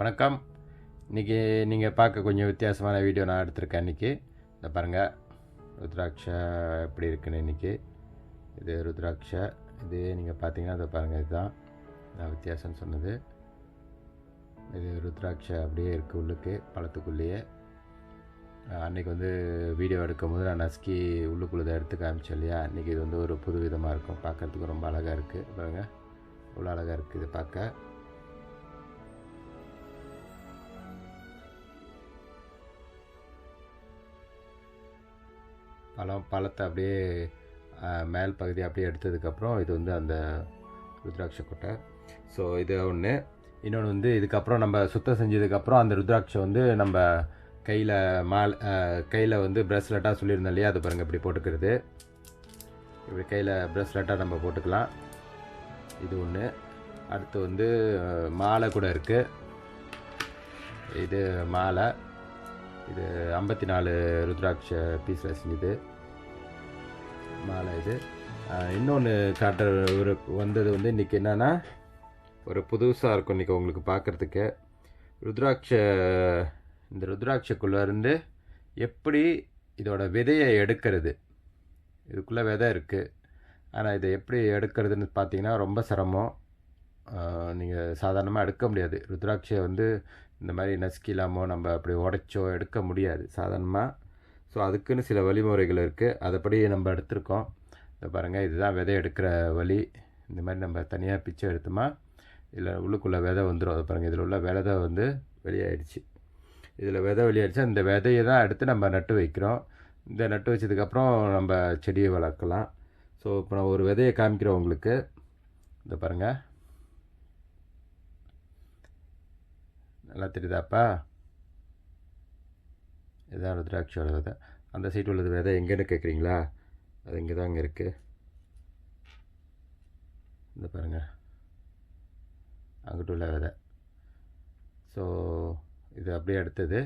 வணக்கம். இன்றைக்கி நீங்கள் பார்க்க கொஞ்சம் வித்தியாசமான வீடியோ நான் எடுத்திருக்கேன் இன்றைக்கி இந்த பாருங்கள் ருத்ராட்சை எப்படி இருக்குன்னு இன்றைக்கி இது ருத்ராட்சை இது நீங்கள் பார்த்தீங்கன்னா இதை பாருங்கள் இதுதான். நான் வித்தியாசம்னு சொன்னது. இது ருத்ராட்சை அப்படியே இருக்குது உள்ளுக்கு பழத்துக்குள்ளேயே. அன்றைக்கி அன்னைக்கு வந்து வீடியோ எடுக்கும் போது நான் நசுக்கி உள்ளுக்குள்ளதை எடுத்து காமிச்சேன் இல்லையா? அன்றைக்கி இது வந்து ஒரு புது விதமாக இருக்கும். பார்க்குறதுக்கு ரொம்ப அழகாக இருக்குது பாருங்கள் இவ்வளோ அழகாக இருக்குது இது பார்க்க. பழம் பழத்தை அப்படியே மேல் பகுதி அப்படியே எடுத்ததுக்கப்புறம் இது வந்து அந்த ருத்ராட்ச கொட்டை. ஸோ இது ஒன்று இன்னொன்று வந்து இதுக்கப்புறம் நம்ம சுத்தம் செஞ்சதுக்கப்புறம் அந்த ருத்ராட்சை வந்து நம்ம கையில் மால் கையில் வந்து ப்ரெஸ்லெட்டாக சொல்லியிருந்தோம் இல்லையா? அது பாருங்கள் இப்படி போட்டுக்கிறது. இப்படி கையில் ப்ரெஸ்லெட்டாக நம்ம போட்டுக்கலாம். இது ஒன்று அடுத்து வந்து மாலை கூட இருக்குது இது மாலை. இது ஐம்பத்தி நாலு ருத்ராட்ச பீஸில் செஞ்சது. மாலை இது. இன்னொன்று காட்டுற ஒரு வந்தது வந்து இன்றைக்கி என்னென்னா ஒரு புதுசாக இருக்கும் இன்றைக்கி உங்களுக்கு பார்க்குறதுக்கு ருத்ராட்ச இந்த ருத்ராட்சக்குள்ளேருந்து எப்படி இதோட விதையை எடுக்கிறது? இதுக்குள்ளே விதை இருக்குது ஆனால் இதை எப்படி எடுக்கிறதுன்னு பார்த்தீங்கன்னா ரொம்ப சிரமம். நீங்கள் சாதாரணமாக எடுக்க முடியாது. ருத்ராட்சை வந்து இந்த மாதிரி நசுக்கிலாமோ நம்ம அப்படி உடைச்சோ எடுக்க முடியாது. சாதாரணமாக ஸோ அதுக்குன்னு சில வழிமுறைகள் இருக்குது அதைப்படி நம்ம எடுத்திருக்கோம். இதை பாருங்கள் இதுதான் விதை எடுக்கிற வழி. இந்த மாதிரி நம்ம தனியாக பிச்சை எடுத்தோமா இதில் உள்ளுக்குள்ளே விதை வந்துடும் அதை பாருங்கள் இதில் உள்ள விதை வந்து வெளியாயிடுச்சு. இதில் விதை வெளியாயிடுச்சு அந்த விதையை தான் எடுத்து நம்ம நட்டு வைக்கிறோம். இந்த நட்டு வச்சதுக்கப்புறம் நம்ம செடியை வளர்க்கலாம். ஸோ இப்போ நான் ஒரு விதையை காமிக்கிறேன் உங்களுக்கு. இந்த பாருங்கள் நல்லா தெரியுதாப்பா? இதான் ருத்ராட்சியோட விதை. அந்த சைடு உள்ளது விதை எங்கேன்னு கேட்குறீங்களா? அது இங்கே தான் இங்கே இருக்குது இந்த பாருங்கள் அங்கிட்டு உள்ள விதை. ஸோ இது அப்படியே எடுத்தது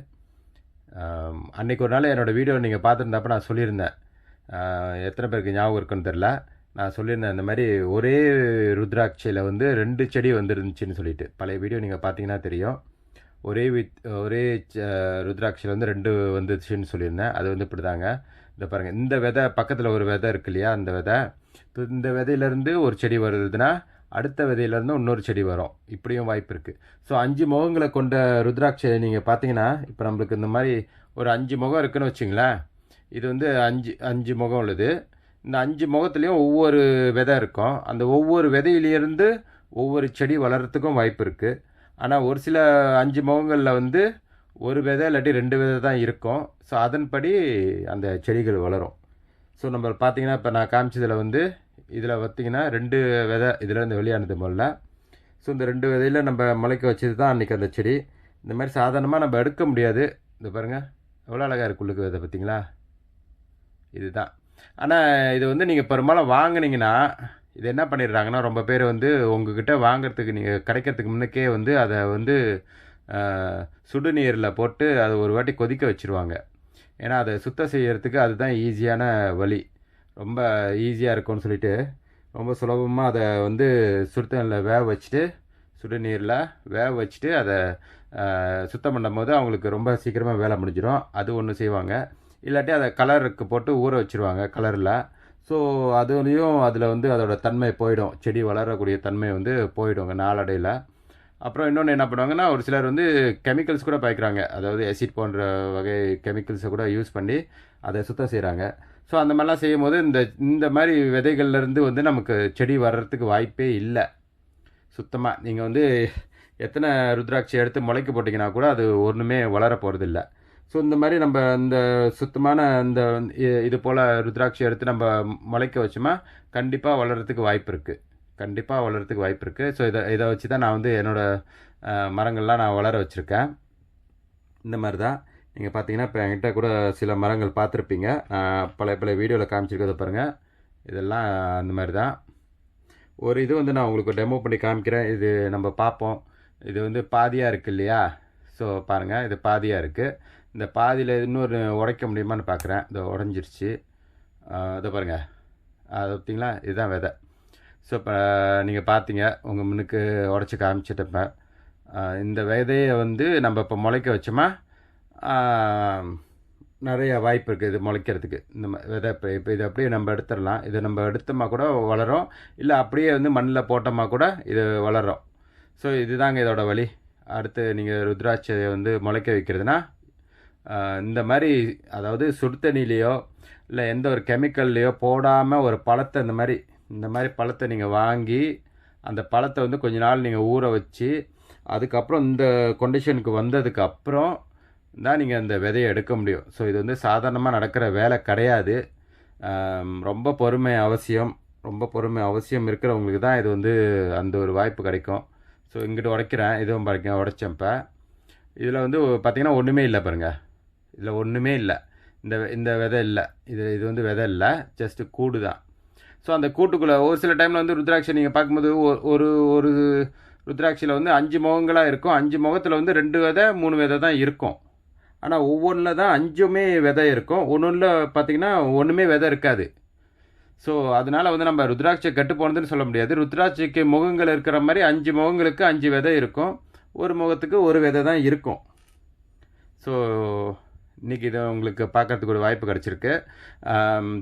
அன்றைக்கி அன்னைக்கு ஒரு நாள் என்னோடய வீடியோ நீங்கள் பார்த்துருந்தப்ப நான் சொல்லியிருந்தேன். எத்தனை பேருக்கு ஞாபகம் இருக்குன்னு தெரில நான் சொல்லியிருந்தேன் இந்த மாதிரி ஒரே ருத்ராட்சையில் வந்து ரெண்டு செடி வந்துருந்துச்சின்னு சொல்லிட்டு. பழைய வீடியோ நீங்கள் பார்த்தீங்கன்னா தெரியும். ஒரே வித் ஒரே ச- வந்து ரெண்டு வந்துச்சுன்னு சொல்லியிருந்தேன். அது வந்து இப்படி தாங்க இந்த பாருங்கள் இந்த விதை பக்கத்தில் ஒரு விதை இருக்கு இல்லையா அந்த விதை. இப்போ இந்த விதையிலேருந்து ஒரு செடி வருதுன்னா அடுத்த விதையிலேருந்து இன்னொரு செடி வரும். இப்படியும் வாய்ப்பு இருக்குது ஸோ அஞ்சு முகங்களை கொண்ட ருத்ராட்சியை நீங்கள் பார்த்தீங்கன்னா இப்போ நம்மளுக்கு இந்த மாதிரி ஒரு அஞ்சு முகம் இருக்குன்னு வச்சுங்களேன். இது வந்து அஞ்சு அஞ்சு முகம் உள்ளது. இந்த அஞ்சு முகத்துலேயும் ஒவ்வொரு விதை இருக்கும். அந்த ஒவ்வொரு விதையிலேருந்து ஒவ்வொரு செடி வளர்கிறதுக்கும் வாய்ப்பு இருக்குது ஆனால் ஒரு சில அஞ்சு முகங்களில் வந்து ஒரு விதை இல்லாட்டி ரெண்டு விதை தான் இருக்கும். ஸோ அதன்படி அந்த செடிகள் வளரும். ஸோ நம்ம பார்த்தீங்கன்னா இப்போ நான் காமிச்சதில் வந்து இதில் பார்த்திங்கன்னா ரெண்டு விதை இதிலேருந்து வெளியானது முதல்ல. ஸோ இந்த ரெண்டு விதையில் நம்ம முளைக்க வச்சது தான் அன்றைக்கி அந்த செடி. இந்த மாதிரி சாதாரணமாக நம்ம எடுக்க முடியாது. இந்த பாருங்கள் எவ்வளோ அழகாக இருக்குது உள்ளுக்கு விதை பார்த்திங்களா இதுதான். ஆனால் இது வந்து நீங்கள் பெரும்பாலும் வாங்கினீங்கன்னா இது என்ன பண்ணிடுறாங்கன்னா ரொம்ப பேர் வந்து உங்ககிட்ட வாங்குறதுக்கு நீங்கள் கிடைக்கிறதுக்கு முன்னக்கே வந்து அதை வந்து சுடுநீரில் போட்டு அதை ஒரு வாட்டி கொதிக்க வச்சுருவாங்க. ஏன்னா அதை சுத்தம் செய்கிறதுக்கு அதுதான் ஈஸியான வழி. ரொம்ப ஈஸியாக இருக்கும்னு சொல்லிட்டு ரொம்ப சுலபமாக அதை வந்து சுடுதண்ணில் வேக வச்சுட்டு சுடுநீரில் வேக வச்சுட்டு அதை சுத்தம் பண்ணும்போது அவங்களுக்கு ரொம்ப சீக்கிரமாக வேலை முடிஞ்சிடும் அது ஒன்று செய்வாங்க. இல்லாட்டி அதை கலருக்கு போட்டு ஊற வச்சுருவாங்க கலரில். ஸோ அதுலேயும் அதில் வந்து அதோட தன்மை போயிடும். செடி வளரக்கூடிய தன்மை வந்து போயிடுங்க நாளடையில் அப்புறம் இன்னொன்று என்ன பண்ணுவாங்கன்னா ஒரு சிலர் வந்து கெமிக்கல்ஸ் கூட பாய்க்கிறாங்க. அதாவது எசிட் போன்ற வகை கெமிக்கல்ஸை கூட யூஸ் பண்ணி அதை சுத்தம் செய்கிறாங்க ஸோ அந்த மாதிரிலாம் செய்யும் போது இந்த இந்த மாதிரி விதைகள்லேருந்து வந்து நமக்கு செடி வர்றதுக்கு வாய்ப்பே இல்லை. சுத்தமாக நீங்கள் வந்து எத்தனை ருத்ராட்சி எடுத்து முளைக்க போட்டிங்கன்னா கூட அது ஒன்றுமே வளர போகிறதில்ல ஸோ இந்த மாதிரி நம்ம இந்த சுத்தமான இந்த இது போல் ருத்ராட்சி எடுத்து நம்ம முளைக்க வச்சோமா கண்டிப்பாக வளர்கிறதுக்கு வாய்ப்பு இருக்குது கண்டிப்பாக வளர்கிறதுக்கு வாய்ப்பு இருக்குது ஸோ இதை இதை வச்சு தான் நான் வந்து என்னோடய மரங்கள்லாம் நான் வளர வச்சுருக்கேன். இந்த மாதிரி தான். நீங்கள் பார்த்தீங்கன்னா இப்போ என்கிட்ட கூட சில மரங்கள் பார்த்துருப்பீங்க நான் பழைய பழைய வீடியோவில் காமிச்சிருக்கிறத பாருங்கள் இதெல்லாம் அந்த மாதிரி தான். ஒரு இது வந்து நான் உங்களுக்கு டெமோ பண்ணி காமிக்கிறேன். இது நம்ம பார்ப்போம் இது வந்து பாதியாக இருக்குது இல்லையா? ஸோ பாருங்கள் இது பாதியாக இருக்குது இந்த பாதியில் இன்னொரு உடைக்க முடியுமான்னு பார்க்குறேன் இதை உடஞ்சிருச்சு. இதை பாருங்கள் அது பார்த்திங்களா இதுதான் விதை. ஸோ இப்போ நீங்கள் பார்த்தீங்க உங்கள் முன்னுக்கு உடச்சி காமிச்சிட்டப்ப இந்த விதையை வந்து நம்ம இப்போ முளைக்க வச்சோமா? நிறைய வாய்ப்பு இருக்குது இது முளைக்கிறதுக்கு. இந்த விதை இப்போ இப்போ இதை அப்படியே நம்ம எடுத்துடலாம். இதை நம்ம எடுத்தோமா கூட வளரும். இல்லை அப்படியே வந்து மண்ணில் போட்டோமா கூட இது வளரும். ஸோ இதுதாங்க இதோட வழி. அடுத்து நீங்கள் ருத்ராட்சையை வந்து முளைக்க வைக்கிறதுனா இந்த மாதிரி அதாவது சுடு தண்ணிலேயோ இல்லை எந்த ஒரு கெமிக்கல்லையோ போடாமல் ஒரு பழத்தை இந்த மாதிரி இந்த மாதிரி பழத்தை நீங்கள் வாங்கி அந்த பழத்தை வந்து கொஞ்ச நாள் நீங்கள் ஊற வச்சு அதுக்கப்புறம் இந்த கொண்டிஷனுக்கு வந்ததுக்கு அப்புறம் தான் நீங்கள் அந்த விதையை எடுக்க முடியும். ஸோ இது வந்து சாதாரணமாக நடக்கிற வேலை கிடையாது. ரொம்ப பொறுமை அவசியம். ரொம்ப பொறுமை அவசியம் இருக்கிறவங்களுக்கு தான் இது வந்து அந்த ஒரு வாய்ப்பு கிடைக்கும். ஸோ இங்கிட்டு உடைக்கிறேன். இதுவும் பாருங்க உடைச்சேன் இப்போ. இதில் வந்து பார்த்தீங்கன்னா ஒன்றுமே இல்லை பாருங்கள் இதில் ஒன்றுமே இல்லை. இந்த இந்த விதை இல்லை. இது இது வந்து விதை இல்லை. ஜஸ்ட்டு கூடு தான். ஸோ அந்த கூட்டுக்குள்ளே ஒரு சில டைமில் வந்து ருத்ராட்சை நீங்கள் பார்க்கும்போது ஒரு ஒரு ருத்ராட்சியில் வந்து அஞ்சு முகங்களாக இருக்கும். அஞ்சு முகத்தில் வந்து ரெண்டு விதை மூணு விதை தான் இருக்கும். ஆனால் ஒவ்வொன்றில் தான் அஞ்சுமே விதை இருக்கும். ஒன்றுல பார்த்தீங்கன்னா ஒன்றுமே விதை இருக்காது. ஸோ அதனால் வந்து நம்ம ருத்ராட்சை கெட்டு போனதுன்னு சொல்ல முடியாது. ருத்ராட்சைக்கு முகங்கள் இருக்கிற மாதிரி அஞ்சு முகங்களுக்கு அஞ்சு விதை இருக்கும். ஒரு முகத்துக்கு ஒரு விதை தான் இருக்கும். ஸோ இன்றைக்கி இது உங்களுக்கு பார்க்கறதுக்கு ஒரு வாய்ப்பு கிடச்சிருக்கு.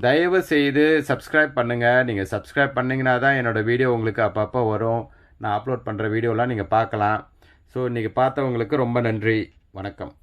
தயவு செய்து சப்ஸ்கிரைப் பண்ணுங்கள் நீங்கள் சப்ஸ்கிரைப் பண்ணிங்கன்னா தான் என்னோடய வீடியோ உங்களுக்கு அப்பப்போ வரும். நான் அப்லோட் பண்ணுற வீடியோலாம் நீங்கள் பார்க்கலாம். ஸோ இன்றைக்கி பார்த்தவங்களுக்கு ரொம்ப நன்றி. வணக்கம்.